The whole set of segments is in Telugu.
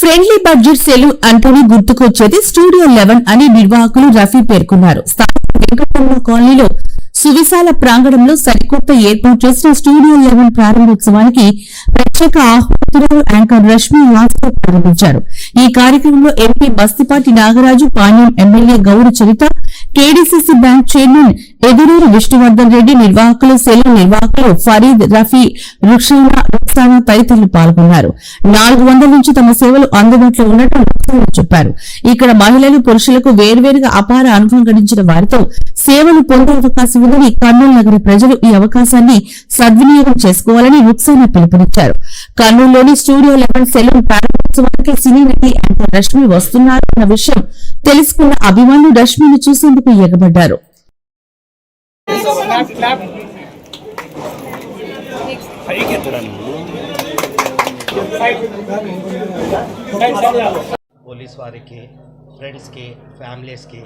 ఫ్రెండ్లీ బడ్జెట్ సెలూన్ అంటేనే గుర్తుకొచ్చేది స్టూడియో లెవెన్ అని నిర్వాహకులు రఫీ పేర్కొన్నారు. వెంకటరమణ కాలనీలో సువిశాల ప్రాంగణంలో సరికొత్త ఏర్పాటు చేసిన స్టూడియో లెవెన్ ప్రారంభోత్సవానికి ప్రత్యేక ఆహ్వానితులు యాంకర్ రష్మి వాస్తవ్ ప్రారంభించారు. ఈ కార్యక్రమంలో MP Bastipati Nagaraju Panyam MLA Gowru Charitha KDCC bank chairman Eduruuru Vishnuvardhan Reddy నిర్వాహకులు సెలూన్ నిర్వాహకులు ఫరీద్ రఫీ రుక్షానా రుక్సానా తదితరులు పాల్గొన్నారు. నాలుగు వందల నుంచి తమ సేవలు అందుబాటులో ఉన్నట్లు చెప్పారు. ఇక్కడ మహిళలు పురుషులకు వేర్వేరుగా అపార అనుభవం గడించిన వారితో సేవలు పొందే అవకాశం ఉందని కర్నూలు నగర ప్రజలు ఈ అవకాశాన్ని సద్వినియోగం చేసుకోవాలని రుక్సానా పిలుపునిచ్చారు. కర్నూలులోని స్టూడియో లెవెన్ సెలూన్ ప్రారంభోత్సవానికి సినీ నటి యాంకర్ రష్మి వస్తున్నారు అన్న విషయం తెలుసుకున్న అభిమానులు రష్మిని చూసేందుకు ఎగబడ్డారు. పైకి ఎత్తరా నువ్వు పోలీస్ వారికి ఫ్రెండ్స్కి ఫ్యామిలీస్కి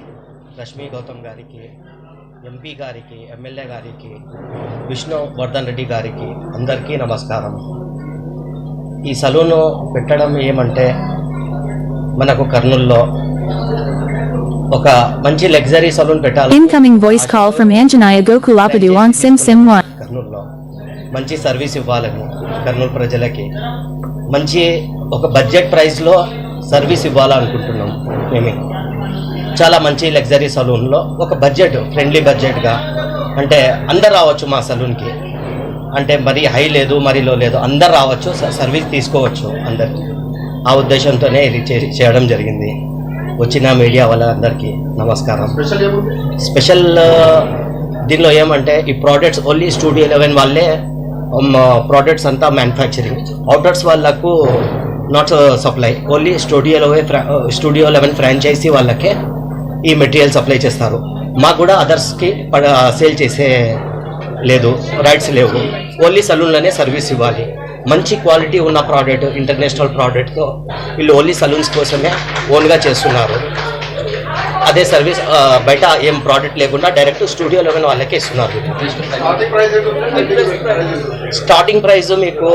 రష్మి గౌతమ్ గారికి ఎంపీ గారికి ఎమ్మెల్యే గారికి విష్ణు వర్ధన్ రెడ్డి గారికి అందరికీ నమస్కారం. ఈ సలూను పెట్టడం ఏమంటే మనకు కర్నూల్లో ఒక మంచి లగ్జరీ సలూన్ పెట్టాలి. Incoming voice call from Anjanaya Gokulapadu on Sim Sim 1. కర్నూలులో మంచి సర్వీస్ ఇవ్వాలని కర్నూలు ప్రజలకి మంచి ఒక బడ్జెట్ ప్రైస్లో సర్వీస్ ఇవ్వాలనుకుంటున్నాం మేము. చాలా మంచి లగ్జరీ సలూన్లో ఒక బడ్జెట్ ఫ్రెండ్లీ బడ్జెట్గా అంటే అందరు రావచ్చు మా సలూన్కి. అంటే మరీ హై లేదు మరీ లో లేదు అందరు రావచ్చు సర్వీస్ తీసుకోవచ్చు అందరు ఆ ఉద్దేశంతోనే ఇది చేయడం జరిగింది. వచ్చిన మీడియా వాళ్ళందరికీ నమస్కారం. స్పెషల్ దీనిలో ఏమంటే ఈ ప్రోడక్ట్స్ ఓన్లీ స్టూడియో లెవెన్ వాళ్ళే ప్రోడక్ట్స్ అంతా మ్యానుఫ్యాక్చరింగ్ అవుటర్స్ వాళ్ళకు not supply only studio eleven studio eleven franchisee వాళ్ళకే ఈ మెటీరియల్ సప్లై చేస్తారు. మాకు కూడా అదర్స్కి సేల్ చేసే లేదు రైట్స్ లేవు. ఓన్లీ సలూన్లోనే సర్వీస్ ఇవ్వాలి. మంచి క్వాలిటీ ఉన్న ప్రోడక్ట్ ఇంటర్నేషనల్ ప్రోడక్ట్తో వీళ్ళు ఓన్లీ సలూన్స్ కోసమే ఓన్గా చేస్తున్నారు. అదే సర్వీస్ బయట ఏం ప్రోడక్ట్ లేకుండా డైరెక్ట్ స్టూడియో లెవెన్ వాళ్ళకే ఇస్తున్నారు. స్టార్టింగ్ ప్రైస్ మీకు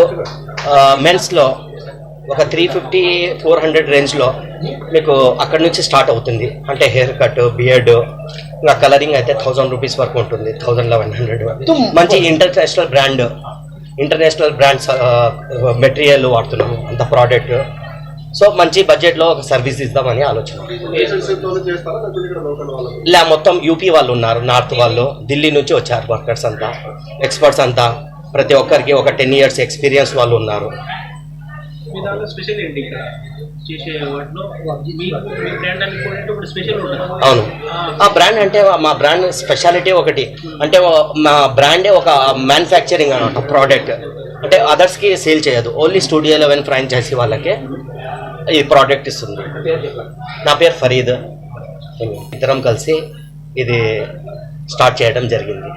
మెన్స్లో ఒక త్రీ ఫిఫ్టీ ఫోర్ హండ్రెడ్ రేంజ్లో మీకు అక్కడ నుంచి స్టార్ట్ అవుతుంది. అంటే హెయిర్ కట్ బియర్డ్ ఇంకా కలరింగ్ అయితే థౌజండ్ రూపీస్ వరకు ఉంటుంది. థౌజండ్ లెవెన్ హండ్రెడ్ మంచి international brand international brands material వాడుతున్నాము అంత ప్రోడక్ట్ సో మంచి బడ్జెట్లో ఒక సర్వీస్ ఇద్దామని ఆలోచన. లే మొత్తం యూపీ వాళ్ళు ఉన్నారు నార్త్ వాళ్ళు. ఢిల్లీ నుంచి వచ్చారు వర్కర్స్ అంతా ఎక్స్పర్ట్స్ అంతా. ప్రతి ఒక్కరికి ఒక టెన్ ఇయర్స్ ఎక్స్పీరియన్స్ వాళ్ళు ఉన్నారు. మీ దాంట్లో స్పెషల్ ఏంటి ఇక్కడ? చేసే వాటిలో? మీ మీ బ్రాండ్ అనుకుంటే ఇప్పుడు స్పెషల్ ఉంటుంది? అవును. ఆ. బ్రాండ్ అంటే మా బ్రాండ్ స్పెషాలిటీ ఒకటి. అంటే మా బ్రాండే ఒక మ్యానుఫ్యాక్చరింగ్ అనమాట ప్రోడక్ట్ అంటే అదర్స్కి సేల్ చేయదు. ఓన్లీ స్టూడియో లెవెన్ ఫ్రాంచైజీ వాళ్ళకే ఈ ప్రోడక్ట్ ఇస్తుంది. నా పేరు ఫరీద్. ఇద్దరం కలిసి ఇది స్టార్ట్ చేయడం జరిగింది.